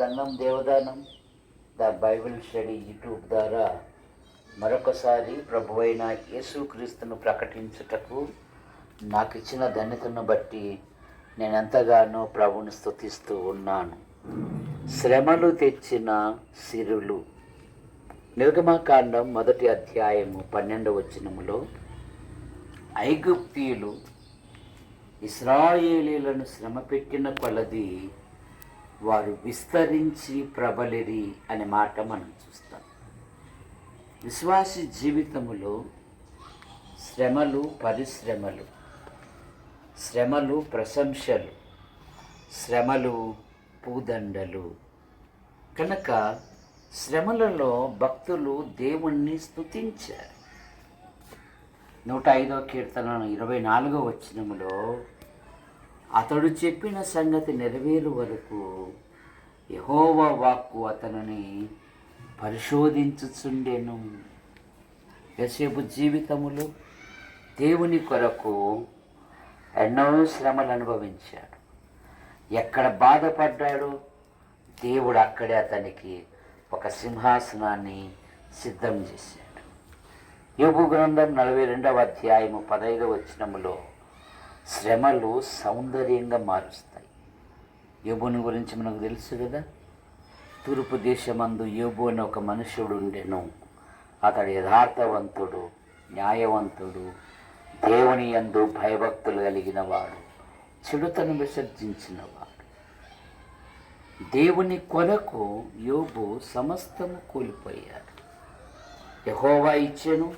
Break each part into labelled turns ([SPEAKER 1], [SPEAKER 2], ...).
[SPEAKER 1] Gandham Devadanam. The Bible study YouTube ద్వారా మరొకసారి ప్రభు అయిన యేసుక్రీస్తును ప్రకటించుటకు నాకు ఇచ్చిన ధన్యతను బట్టి నేను ఎంతగానో ప్రభుని స్థుతిస్తూ ఉన్నాను. శ్రమలు తెచ్చిన సిరులు. నిర్గమకాండం మొదటి అధ్యాయము పన్నెండవ వచనములో ఐగుప్తీయులు ఇస్రాయేలీలను శ్రమ పెట్టిన కొలది వారు విస్తరించి ప్రబలిరి అనే మాట మనం చూస్తాం. విశ్వాసి జీవితములో శ్రమలు పరిశ్రమలు శ్రమలు ప్రశంసలు శ్రమలు పూదండలు. కనుక శ్రమలలో భక్తులు దేవుణ్ణి స్తుతించారు. నూట ఐదో కీర్తన ఇరవై నాలుగో వచ్చినములో అతడు చెప్పిన సంగతి నెరవేరు వరకు యహోవ వాక్కు అతనిని పరిశోధించుచుండెను. యసేపు జీవితములో దేవుని కొరకు ఎన్నో శ్రమలు అనుభవించాడు. ఎక్కడ బాధపడ్డాడో దేవుడు అక్కడే అతనికి ఒక సింహాసనాన్ని సిద్ధం చేశాడు. యోగు గ్రంథం నలభై రెండవ అధ్యాయము పదహైదవ వచనములో శ్రమలు సౌందర్యంగా మారుస్తాయి. యోబోని గురించి మనకు తెలుసు కదా? తూర్పు దేశమందు యోబు అని ఒక మనుషుడు ఉండెను. అతడు యథార్థవంతుడు న్యాయవంతుడు దేవుని యందు భయభక్తులు కలిగిన వాడు చెడుతను విసర్జించినవాడు. దేవుని కొరకు యోబు సమస్తము కోల్పోయాడు. యహోవా ఇచ్చెను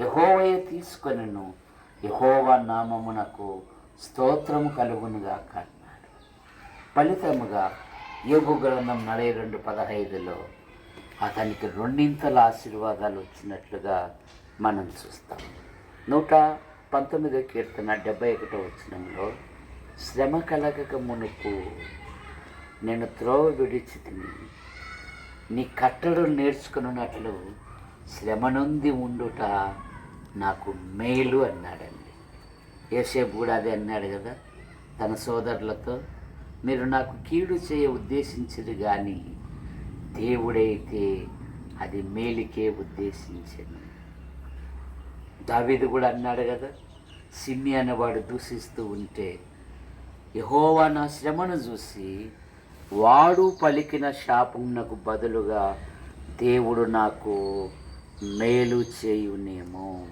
[SPEAKER 1] యహోవయ తీసుకొనను యహోవా నామమునకు స్తోత్రము కలుగునుగా కన్నాడు ఫలితముగా యోగు గ్రంథం నలభై రెండు పదహైదులో అతనికి రెండింతల ఆశీర్వాదాలు వచ్చినట్లుగా మనం చూస్తాం. నూట పంతొమ్మిదో కీర్తన డెబ్బై ఒకటో వచనంలో శ్రమ కలగక మునుపు నేను త్రోవ విడిచి తిని నీ కట్టడు నేర్చుకున్నట్లు శ్రమ నుండి ఉండుట నాకు మేలు అన్నాడండి. ఏసేపు కూడా అదే అన్నాడు కదా తన సోదరులతో మీరు నాకు కీడు చేయ ఉద్దేశించరు కానీ దేవుడైతే అది మేలుకే ఉద్దేశించను. దావీదు కూడా అన్నాడు కదా సిమ్మి అనేవాడు దూషిస్తూ ఉంటే యహోవా నా శ్రమను చూసి వాడు పలికిన శాపమునకు బదులుగా దేవుడు నాకు మేలు చేయునేమో.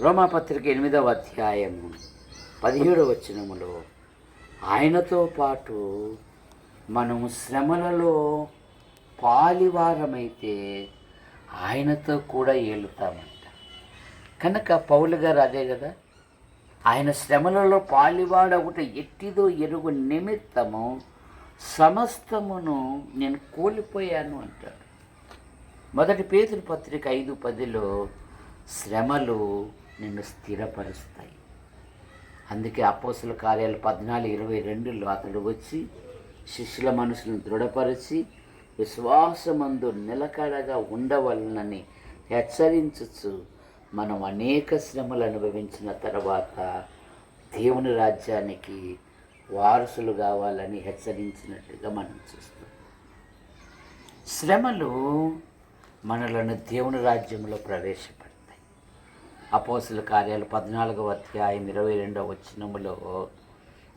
[SPEAKER 1] రోమాపత్రిక ఎనిమిదవ అధ్యాయము పదిహేడవ వచనములో ఆయనతో పాటు మనము శ్రమలలో పాలివారమైతే ఆయనతో కూడా ఏలుతామంట. కనుక పౌలు గారు అదే కదా ఆయన శ్రమలలో పాలివాడవుట ఎట్టిదో ఎరుగు నిమిత్తము సమస్తమును నేను కోల్పోయాను అంటాడు. మొదటి పేతురు పత్రిక ఐదు పదిలో శ్రమలు నిన్ను స్థిరపరుస్తాయి. అందుకే అపోసుల కార్యాలు పద్నాలుగు ఇరవై రెండులో అతడు వచ్చి శిష్యుల మనసులను దృఢపరిచి విశ్వాసమందు నిలకడగా ఉండవలనని హెచ్చరించచ్చు మనం అనేక శ్రమలు అనుభవించిన తర్వాత దేవుని రాజ్యానికి వారసులు కావాలని హెచ్చరించినట్టుగా మనం చూస్తాం శ్రమలు మనలను దేవుని రాజ్యంలో ప్రవేశపెడతాయి. అపోసుల కార్యాలు పద్నాలుగవ అధ్యాయం ఇరవై రెండవ వచ్చినములో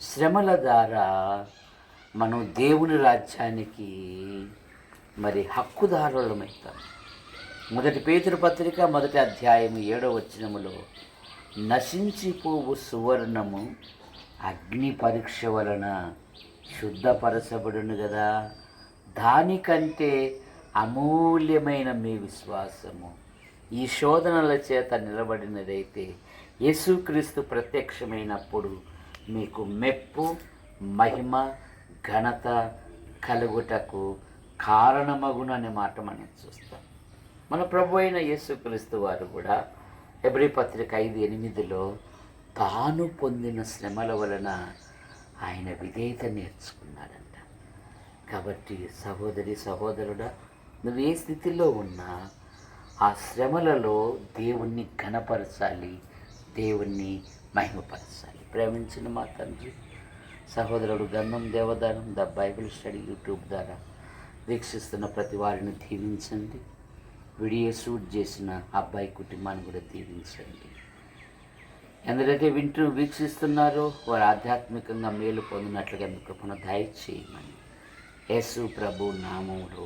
[SPEAKER 1] శ్రమల ద్వారా మనం దేవుని రాజ్యానికి మరి హక్కుదారులమవుతాం మొదటి పేతురు పత్రిక మొదటి అధ్యాయం ఏడవ వచ్చినములో నశించిపోవు సువర్ణము అగ్ని పరీక్ష వలన శుద్ధపరచబడును కదా దానికంటే అమూల్యమైన మీ విశ్వాసము. ఈ శోధనల చేత నిలబడినదైతే యేసుక్రీస్తు ప్రత్యక్షమైనప్పుడు మీకు మెప్పు మహిమ ఘనత కలుగుటకు కారణమగును అనే మాట మనం చూస్తాం. మన ప్రభు అయిన యేసుక్రీస్తు వారు కూడా ఎబ్రి పత్రిక ఐదు ఎనిమిదిలో తాను పొందిన శ్రమల వలన ఆయన విధేయత నేర్చుకున్నాడంట. కాబట్టి సహోదరి సహోదరుడా నువ్వు ఏ స్థితిలో ఉన్నా ఆ శ్రమలలో దేవుణ్ణి ఘనపరచాలి దేవుణ్ణి మహిమపరచాలి. ప్రేమించిన మా తండ్రి సహోదరుడు Gandham Devadanam the Bible study YouTube ద్వారా వీక్షిస్తున్న ప్రతి వారిని దీవించండి. వీడియో షూట్ చేసిన అబ్బాయి కుటుంబాన్ని కూడా దీవించండి. ఎందరైతే వింటూ వీక్షిస్తున్నారో వారు ఆధ్యాత్మికంగా మేలు పొందినట్లుగా మీ కృపను దయచేయమని. యేసు ప్రభు నామంలో